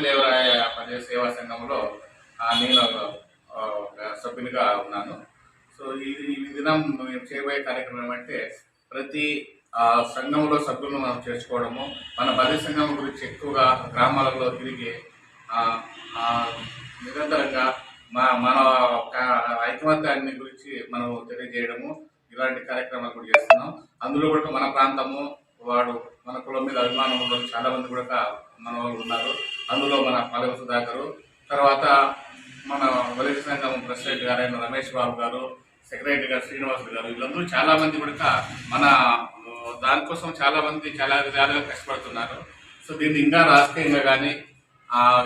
నరసింహదేవరాయ ప్రజా సేవా సంఘంలో నేను సభ్యునిగా ఉన్నాను. సో ఈ ఈ దినం మేము చేయబోయే కార్యక్రమం అంటే ప్రతి సంఘంలో సభ్యులను మనం చేర్చుకోవడము. మన పది సంఘం గురించి ఎక్కువగా గ్రామాలలో తిరిగి నిరంతరంగా మా మన ఐకమత్యాన్ని గురించి మనం తెలియజేయడము. ఇలాంటి కార్యక్రమాలు కూడా చేస్తున్నాం. అందులో కూడా మన ప్రాంతము వాడు మన కులం మీద అభిమానం ఉన్న చాలా మంది కూడా మన వాళ్ళు ఉన్నారు. అందులో మన పల్లె సుధాకరు తర్వాత మన వలస సంఘం ప్రెసిడెంట్ గారైన రమేష్ బాబు గారు సెక్రటరీ గారు శ్రీనివాస్ గారు వీళ్ళందరూ చాలా మంది కూడా మన దానికోసం చాలామంది చాలా విధాలుగా కష్టపడుతున్నారు. సో దీన్ని ఇంకా రాజకీయంగా కానీ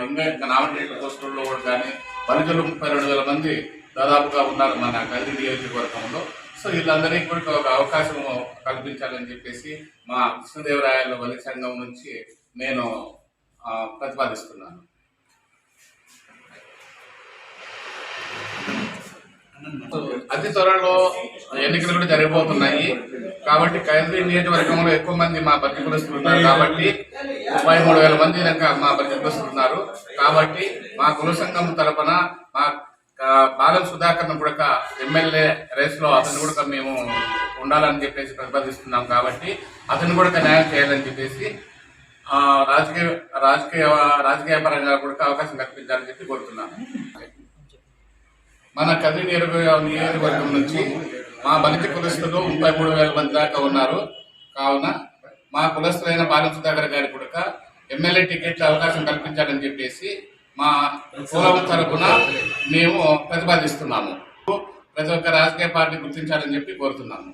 ఇంకా ఇంకా నామినేటెడ్ పోస్టుల్లో కూడా కానీ బలిజలు ముప్పై రెండు వేల మంది దాదాపుగా ఉన్నారు మన కదిరి నియోజకవర్గంలో. సో వీళ్ళందరికీ కూడా ఒక అవకాశం కల్పించాలని చెప్పేసి మా కృష్ణదేవరాయల వలి సంఘం నుంచి నేను ప్రతిపాదిస్తున్నాను. అతి త్వరలో ఎన్నికలు కూడా జరగబోతున్నాయి. కాబట్టి కైదీ నియోజకవర్గంలో ఎక్కువ మంది మా బతి ఉన్నారు కాబట్టి ముప్పై మూడు వేల మంది దాకా మా బతి ఉన్నారు కాబట్టి మా కుల సంఘం తరపున మా బాలం సుధాకర్ కూడా ఎమ్మెల్యే రేస్లో అతను కూడా మేము ఉండాలని చెప్పేసి ప్రతిపాదిస్తున్నాం. కాబట్టి అతను కూడా న్యాయం చేయాలని చెప్పేసి రాజకీయ రాజకీయ రాజకీయ పరంగా కూడా అవకాశం కల్పించాలని చెప్పి కోరుతున్నాను. మన కది నియోజకవర్గం నుంచి మా బలిత కులస్తులు ముప్పై మూడు వేల మంది దాకా ఉన్నారు. కావున మా కులస్తులైన బాల సుధాకర్ గారి కూడా ఎమ్మెల్యే టికెట్ అవకాశం కల్పించాలని చెప్పేసి మా కులం తరఫున మేము ప్రతిపాదిస్తున్నాము. ప్రతి ఒక్క రాజకీయ పార్టీ గుర్తించాలని చెప్పి కోరుతున్నాము.